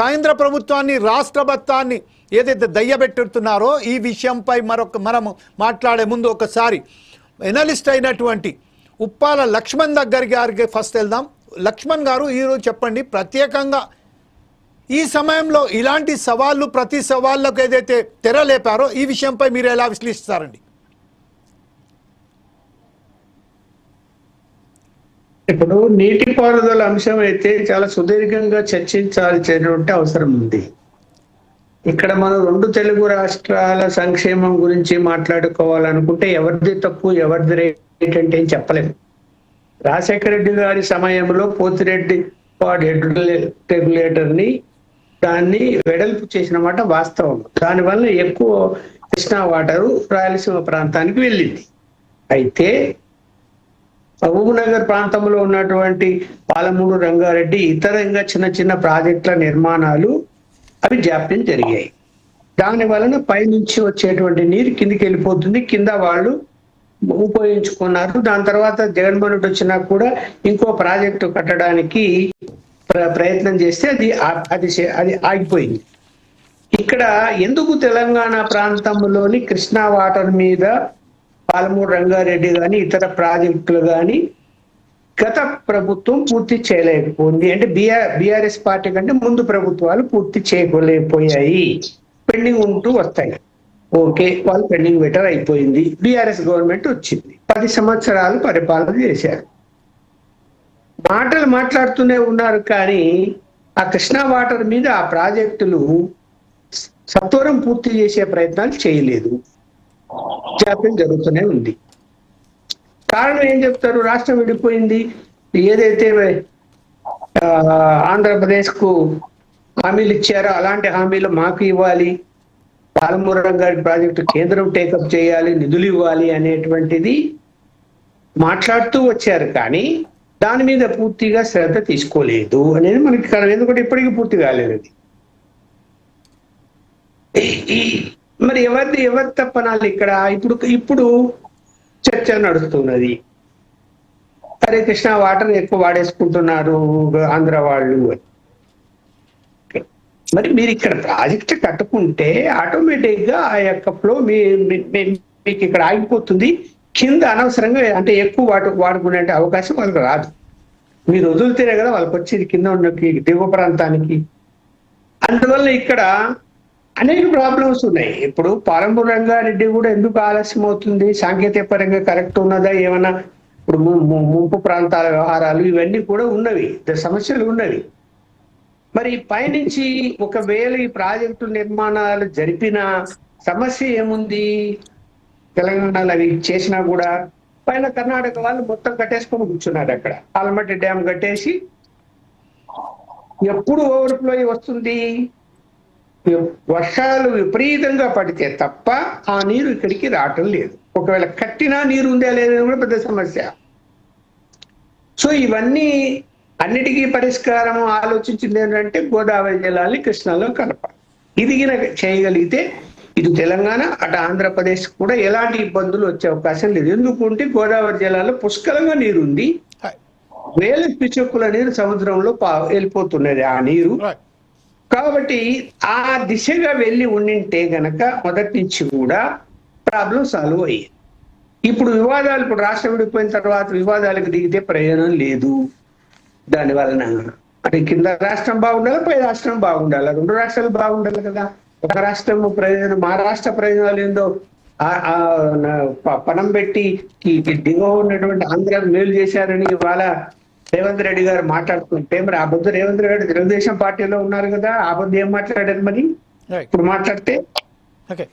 కేంద్ర ప్రభుత్వాన్ని రాష్ట్ర బత్తాన్ని ఏదైతే దయ్యబెట్టుతున్నారో ఈ విషయంపై మరొక మనము మాట్లాడే ముందు ఒకసారి ఎనలిస్ట్ అయినటువంటి ఉప్పాల లక్ష్మణ్ దగ్గర గారికి ఫస్ట్ వెళ్దాం. లక్ష్మణ్ గారు ఈరోజు చెప్పండి ప్రత్యేకంగా ఈ సమయంలో ఇలాంటి సవాళ్ళు ప్రతి సవాళ్ళకు ఏదైతే తెరలేపారో ఈ విషయంపై మీరు ఎలా విశ్లేషిస్తారండి? ఇప్పుడు నీటిపారుదల అంశం అయితే చాలా సుదీర్ఘంగా చర్చించాల్సినటువంటి అవసరం ఉంది. ఇక్కడ మనం రెండు తెలుగు రాష్ట్రాల సంక్షేమం గురించి మాట్లాడుకోవాలనుకుంటే ఎవరిది తప్పు ఎవరిది రేటంటే అంటే ఏం చెప్పలేము. రాజశేఖర రెడ్డి గారి సమయంలో పోతిరెడ్డి వార్డ్ రెగ్యులేటర్ని దాన్ని వెడల్పు చేసిన మాట వాస్తవం. దానివల్ల ఎక్కువ కృష్ణా వాటరు రాయలసీమ ప్రాంతానికి వెళ్ళింది. అయితే మహబూబ్నగర్ ప్రాంతంలో ఉన్నటువంటి పాలమూడు రంగారెడ్డి ఇతరంగా చిన్న చిన్న ప్రాజెక్టుల నిర్మాణాలు అవి జాప్యం జరిగాయి. దాని వలన పైనుంచి వచ్చేటువంటి నీరు కిందికి వెళ్ళిపోతుంది. కింద వాళ్ళు ఉపయోగించుకున్నారు. దాని తర్వాత జగన్మోహన్ రెడ్డి వచ్చినా కూడా ఇంకో ప్రాజెక్టు కట్టడానికి ప్ర- ప్రయత్నం చేస్తే అది అది అది ఆగిపోయింది. ఇక్కడ ఎందుకు తెలంగాణ ప్రాంతంలోని కృష్ణా వాటర్ మీద పాలమూరు రంగారెడ్డి కానీ ఇతర ప్రాజెక్టులు కానీ గత ప్రభుత్వం పూర్తి చేయలేకపోయింది. అంటే బిఆర్ బిఆర్ఎస్ పార్టీ కంటే ముందు ప్రభుత్వాలు పూర్తి చేయలేకపోయాయి. పెండింగ్ ఉంటూ వస్తాయి. ఓకే వాళ్ళు పెండింగ్ బెటర్ అయిపోయింది. బిఆర్ఎస్ గవర్నమెంట్ వచ్చింది. పది సంవత్సరాలు పరిపాలన చేశారు. మాటలు మాట్లాడుతూనే ఉన్నారు కానీ ఆ కృష్ణా వాటర్ మీద ఆ ప్రాజెక్టులు సత్వరం పూర్తి చేసే ప్రయత్నాలు చేయలేదు. జాప్యం జరుగుతూనే ఉంది. కారణం ఏం చెప్తారు? రాష్ట్రం విడిపోయింది. ఏదైతే ఆంధ్రప్రదేశ్కు ఆంధ్రప్రదేశ్కు హామీలు ఇచ్చారో అలాంటి హామీలు మాకు ఇవ్వాలి. పాలమూరు రంగారెడ్డి ప్రాజెక్టు కేంద్రం టేకప్ చేయాలి నిధులు ఇవ్వాలి అనేటువంటిది మాట్లాడుతూ వచ్చారు. కానీ దాని మీద పూర్తిగా శ్రద్ధ తీసుకోలేదు అనేది మనకి కారణం. ఎందుకంటే ఇప్పటికీ పూర్తి కాలేదు మరి ఎవరిది ఎవరి తప్పనాలి ఇక్కడ? ఇప్పుడు ఇప్పుడు చర్చ నడుస్తున్నది. హరే కృష్ణ వాటర్ ఎక్కువ వాడేసుకుంటున్నారు ఆంధ్ర వాళ్ళు మరి మీరు ఇక్కడ ప్రాజెక్ట్ కట్టుకుంటే ఆటోమేటిక్గా ఆ యొక్క ఫ్లో మీ మీకు ఇక్కడ ఆగిపోతుంది. కింద అనవసరంగా అంటే ఎక్కువ వాడు వాడుకునే అవకాశం వాళ్ళకి రాదు. మీరు వదిలితేనే కదా వాళ్ళకి వచ్చేది కింద ఉన్న దిగువ ప్రాంతానికి. అందువల్ల ఇక్కడ అనేక ప్రాబ్లమ్స్ ఉన్నాయి. ఇప్పుడు పాలంపు రంగారెడ్డి కూడా ఎందుకు ఆలస్యం అవుతుంది? సాంకేతిక పరంగా కరెక్ట్ ఉన్నదా? ఏమైనా ఇప్పుడు ము- ముంపు ప్రాంతాల వ్యవహారాలు ఇవన్నీ కూడా ఉన్నవి. సమస్యలు ఉన్నవి. మరి పైనుంచి ఒకవేళ ఈ ప్రాజెక్టు నిర్మాణాలు జరిపిన సమస్య ఏముంది? తెలంగాణలో అవి చేసినా కూడా పైన కర్ణాటక వాళ్ళు మొత్తం కట్టేసుకొని కూర్చున్నారు అక్కడ. ఆలమట్టి డ్యామ్ కట్టేసి ఎప్పుడు ఓవర్ఫ్లో వస్తుంది? వర్షాలు విపరీతంగా పడితే తప్ప ఆ నీరు ఇక్కడికి రావటం లేదు. ఒకవేళ కట్టినా నీరు ఉందా లేదని కూడా పెద్ద సమస్య. సో ఇవన్నీ అన్నిటికీ పరిష్కారం ఆలోచించింది ఏంటంటే గోదావరి జలాన్ని కృష్ణాలో కలపాలి. ఇది చేయగలిగితే ఇటు తెలంగాణ అటు ఆంధ్రప్రదేశ్ కూడా ఎలాంటి ఇబ్బందులు వచ్చే అవకాశం లేదు. ఎందుకంటే గోదావరి జలాల్లో పుష్కలంగా నీరు ఉంది. వేల పిచ్చుక్కుల నీరు సముద్రంలో పా- వెళ్ళిపోతున్నది ఆ నీరు. కాబట్టి ఆ దిశగా వెళ్ళి ఉండింటే గనక మొదటి నుంచి కూడా ప్రాబ్లం సాల్వ్ అయ్యేది. ఇప్పుడు వివాదాలు ఇప్పుడు రాష్ట్రం విడిపోయిన తర్వాత వివాదాలకు దిగితే ప్రయోజనం లేదు. దాని వలన అంటే కింద రాష్ట్రం బాగుండాలి పై రాష్ట్రం బాగుండాలి? రెండు రాష్ట్రాలు బాగుండాలి కదా. ఒక రాష్ట్రం ప్రయోజనం మా రాష్ట్ర ప్రయోజనాలు ఏందో? ఆ- ఆ పణం పెట్టి దిగువ ఉన్నటువంటి ఆంధ్ర మేలు చేశారని ఇవాళ రేవంత్ రెడ్డి గారు మాట్లాడుతుంటే మరి ఆ బొద్దు రేవంత్ రెడ్డి తెలుగుదేశం పార్టీలో ఉన్నారు కదా ఆ బొద్దు ఏం మాట్లాడారు మరి? ఇప్పుడు మాట్లాడితే? ఓకే.